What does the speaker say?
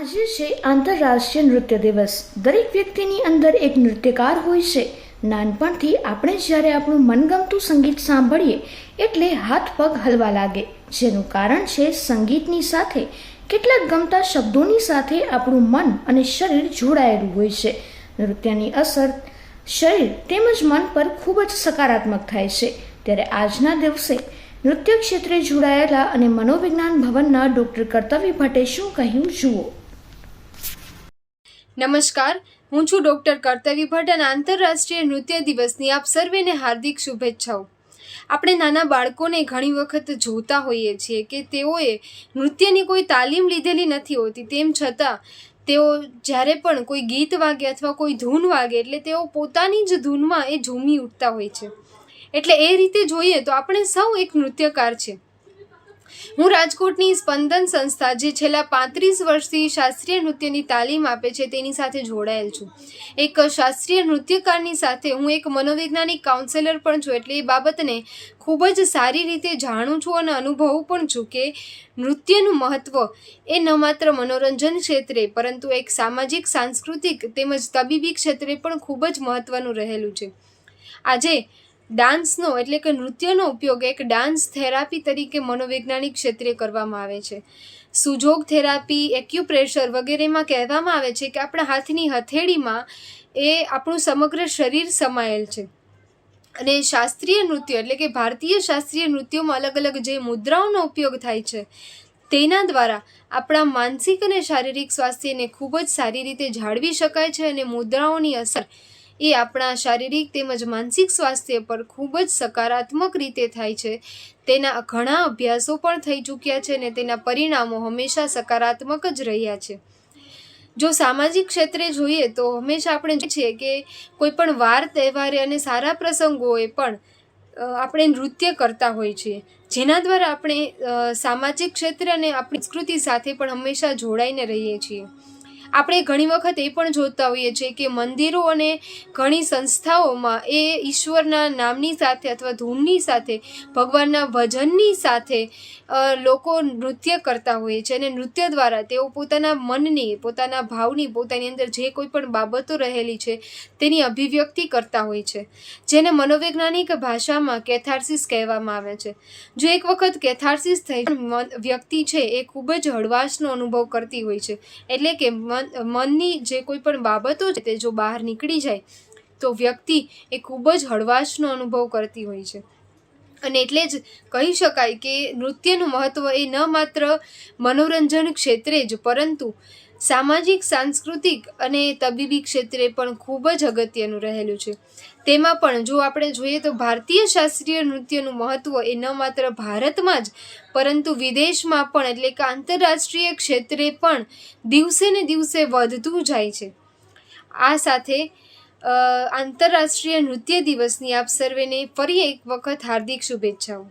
આજે છે આંતરરાષ્ટ્રીય નૃત્ય દિવસ. દરેક વ્યક્તિની અંદર એક નૃત્યકાર હોય છે. નાનપણથી આપણે જ્યારે આપણું મનગમતું સંગીત સાંભળીએ, એટલે હાથ પગ હલવા લાગે. જેનું કારણ છે સંગીતની સાથે. કેટલાક ગમતા શબ્દોની સાથે આપણું મન અને શરીર જોડાયેલું હોય છે. નૃત્યની અસર શરીર તેમજ મન પર ખૂબ જ સકારાત્મક થાય છે. ત્યારે આજના દિવસે નૃત્ય ક્ષેત્રે જોડાયેલા અને મનોવિજ્ઞાન ભવનના ડોક્ટર કર્તવ્ય ભટ્ટે શું કહ્યું જુઓ. નમસ્કાર, હું છું ડૉક્ટર કર્તવી ભટ્ટ અને આંતરરાષ્ટ્રીય નૃત્ય દિવસની આપ સર્વેને હાર્દિક શુભેચ્છાઓ. આપણે નાના બાળકોને ઘણી વખત જોતા હોઈએ છીએ કે તેઓએ નૃત્યની કોઈ તાલીમ લીધેલી નથી હોતી. તેમ છતાં, તેઓ જ્યારે પણ કોઈ ગીત વાગે અથવા કોઈ ધૂન વાગે એટલે તેઓ પોતાની જ ધૂનમાં એ ઝૂમી ઉઠતા હોય છે. એટલે એ રીતે જોઈએ તો આપણે સૌ એક નૃત્યકાર છે. હું રાજકોટની સ્પંદન સંસ્થા, જે છેલ્લા પાંત્રીસ વર્ષથી શાસ્ત્રીય નૃત્યની તાલીમ આપે છે, તેની સાથે જોડાયેલ છું. એક શાસ્ત્રીય નૃત્યકારની સાથે હું એક મનોવૈજ્ઞાનિક કાઉન્સેલર પણ છું, એટલે એ બાબતને ખૂબ જ સારી રીતે જાણું છું અને અનુભવું પણ છું કે નૃત્યનું મહત્ત્વ એ ન માત્ર મનોરંજન ક્ષેત્રે, પરંતુ એક સામાજિક, સાંસ્કૃતિક તેમજ તબીબી ક્ષેત્રે પણ ખૂબ જ મહત્ત્વનું રહેલું છે. આજે ડાન્સનો એટલે કે નૃત્યનો ઉપયોગ એક ડાન્સ થેરાપી તરીકે મનોવૈજ્ઞાનિક ક્ષેત્રે કરવામાં આવે છે. સુજોગ થેરાપી, એક્યુપ્રેશર વગેરેમાં કહેવામાં આવે છે કે આપણા હાથની હથેળીમાં એ આપણું સમગ્ર શરીર સમાયેલ છે. અને શાસ્ત્રીય નૃત્ય એટલે કે ભારતીય શાસ્ત્રીય નૃત્યોમાં અલગ અલગ જે મુદ્રાઓનો ઉપયોગ થાય છે, તેના દ્વારા આપણા માનસિક અને શારીરિક સ્વાસ્થ્યને ખૂબ જ સારી રીતે જાળવી શકાય છે અને મુદ્રાઓની અસર એ આપણા શારીરિક તેમજ માનસિક સ્વાસ્થ્ય પર ખૂબ જ સકારાત્મક રીતે થાય છે. તેના ઘણા અભ્યાસો પણ થઈ ચૂક્યા છે અને તેના પરિણામો હંમેશા સકારાત્મક જ રહ્યા છે. જો સામાજિક ક્ષેત્રે જોઈએ તો હંમેશા આપણે છીએ કે કોઈ પણ વાર, તહેવારે અને સારા પ્રસંગોએ પણ આપણે નૃત્ય કરતા હોઈએ છીએ જેના દ્વારા આપણે સામાજિક ક્ષેત્રે અને આપણી સંસ્કૃતિ સાથે પણ હંમેશા જોડાઈને રહીએ છીએ. આપણે ઘણી વખત એ પણ જોતા હોઈએ છીએ કે મંદિરો અને ઘણી સંસ્થાઓમાં એ ઈશ્વરના નામની સાથે અથવા ધૂનની સાથે, ભગવાનના ભજનની સાથે લોકો નૃત્ય કરતા હોય છે અને નૃત્ય દ્વારા તેઓ પોતાના મનની, પોતાના ભાવની, પોતાની અંદર જે કોઈ પણ બાબતો રહેલી છે તેની અભિવ્યક્તિ કરતા હોય છે. જેને મનોવૈજ્ઞાનિક ભાષામાં કેથાર્સિસ કહેવામાં આવે છે. જો એક વખત કેથાર્સિસ થઈ વ્યક્તિ છે એ ખૂબ જ હળવાશનો અનુભવ કરતી હોય છે. એટલે કે મન મનની જે કોઈ પણ બાબતો છે તે જો બહાર નીકળી જાય, તો વ્યક્તિ એ ખૂબ જ હળવાશનો અનુભવ કરતી હોય છે. અને એટલે જ કહી શકાય કે નૃત્યનું મહત્ત્વ એ ન માત્ર મનોરંજન ક્ષેત્રે જ, પરંતુ સામાજિક, સાંસ્કૃતિક અને તબીબી ક્ષેત્રે પણ ખૂબ જ અગત્યનું રહેલું છે. તેમાં પણ જો આપણે જોઈએ તો ભારતીય શાસ્ત્રીય નૃત્યનું મહત્ત્વ એ ન માત્ર ભારતમાં જ, પરંતુ વિદેશમાં પણ એટલે કે આંતરરાષ્ટ્રીય ક્ષેત્રે પણ દિવસે ને દિવસે વધતું જાય છે. આ સાથે આંતરરાષ્ટ્રીય નૃત્ય દિવસની આપ સર્વેને ફરી એક વખત હાર્દિક શુભેચ્છાઓ.